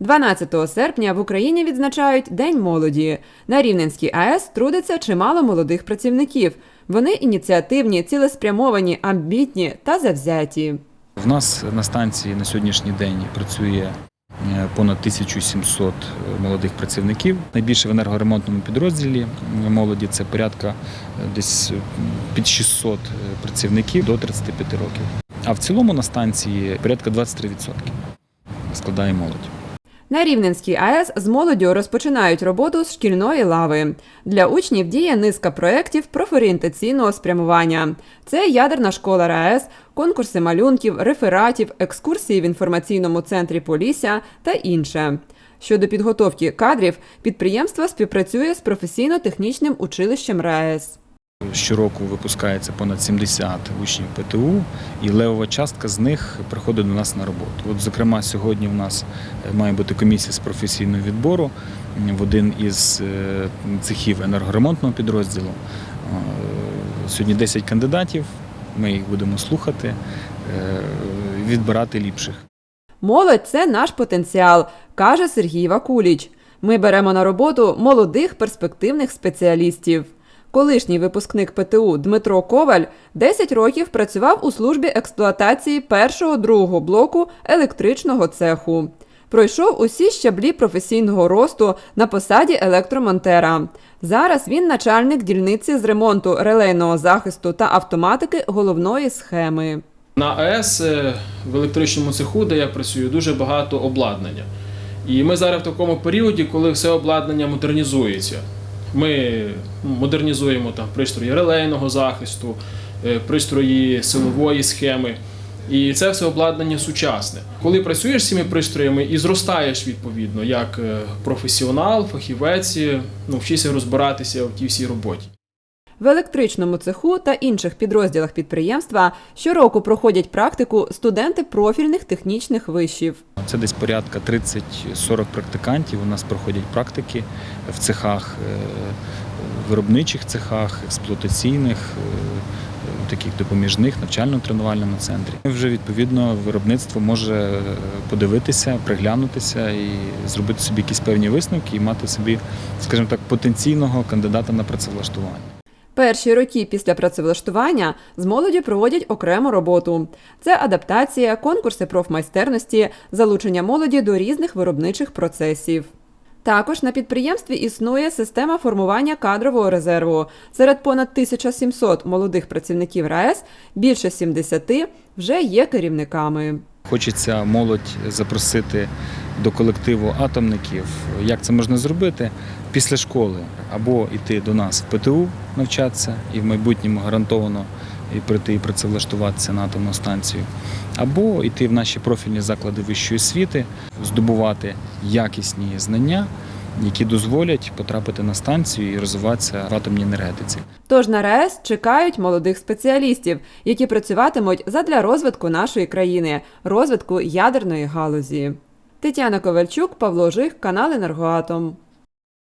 12 серпня в Україні відзначають День молоді. На Рівненській АЕС трудиться чимало молодих працівників. Вони ініціативні, цілеспрямовані, амбітні та завзяті. В нас на станції на сьогоднішній день працює е, понад 1700 молодих працівників. Найбільше в енергоремонтному підрозділі молоді це порядка е, десь е, під 600 працівників до 35 років. А в цілому на станції порядка 23% складає молодь. На Рівненській АЕС з молоддю розпочинають роботу з шкільної лави. Для учнів діє низка проєктів профорієнтаційного спрямування. Це ядерна школа РаЕС, конкурси малюнків, рефератів, екскурсії в інформаційному центрі Полісся та інше. Щодо підготовки кадрів, підприємство співпрацює з професійно-технічним училищем РаЕС. Щороку випускається понад 70 учнів ПТУ, і левова частка з них приходить до нас на роботу. От, зокрема, сьогодні у нас е, має бути комісія з професійного відбору в один із е, цехів енергоремонтного підрозділу. Е, Сьогодні 10 кандидатів. Ми їх будемо слухати, відбирати ліпших. Молодь це наш потенціал, каже Сергій Вакуліч. Ми беремо на роботу молодих перспективних спеціалістів. Колишній випускник ПТУ Дмитро Коваль 10 років працював у службі експлуатації першого другого блоку електричного цеху. Пройшов усі щаблі професійного росту на посаді електромонтера. Зараз він начальник дільниці з ремонту релейного захисту та автоматики головної схеми. На АЕС е, в електричному цеху, де я працюю, дуже багато обладнання. І ми зараз в такому періоді, коли все обладнання модернізується. Ми ну, модернізуємо там пристрої релейного захисту, е, пристрої силової схеми. І це все обладнання сучасне. Коли працюєш з цими пристроями і зростаєш відповідно як е, професіонал, фахівець, е, ну, розбиратися в тій всій роботі. В електричному цеху та інших підрозділах підприємства щороку проходять практику студенти профільних технічних вишів. Це десь порядка 30-40 практикантів. У нас проходять практики в цехах, е, виробничих цехах, експлуатаційних, е, таких допоміжних, навчально-тренувальному центрі. Вже відповідно виробництво може подивитися, приглянутися і зробити собі якісь певні висновки і мати собі, скажімо так, потенційного кандидата на працевлаштування. Перші роки після працевлаштування з молоді проводять окрему роботу. Це адаптація, конкурси профмайстерності, залучення молоді до різних виробничих процесів. Також на підприємстві існує система формування кадрового резерву. Серед понад 1700 молодих працівників РаЕС більше 70 вже є керівниками. Хочеться молодь запросити до колективу атомників. Як це можна зробити? Після школи або йти до нас в ПТУ навчатися і в майбутньому гарантовано і прийти і працевлаштуватися на атомну станцію, або йти в наші профільні заклади вищої освіти, здобувати якісні знання, які дозволять потрапити на станцію і розвиватися в атомній енергетиці. Тож на РаЕС чекають молодих спеціалістів, які працюватимуть задля розвитку нашої країни, розвитку ядерної галузі. Тетяна Ковальчук, Павло Жих, канал Енергоатом.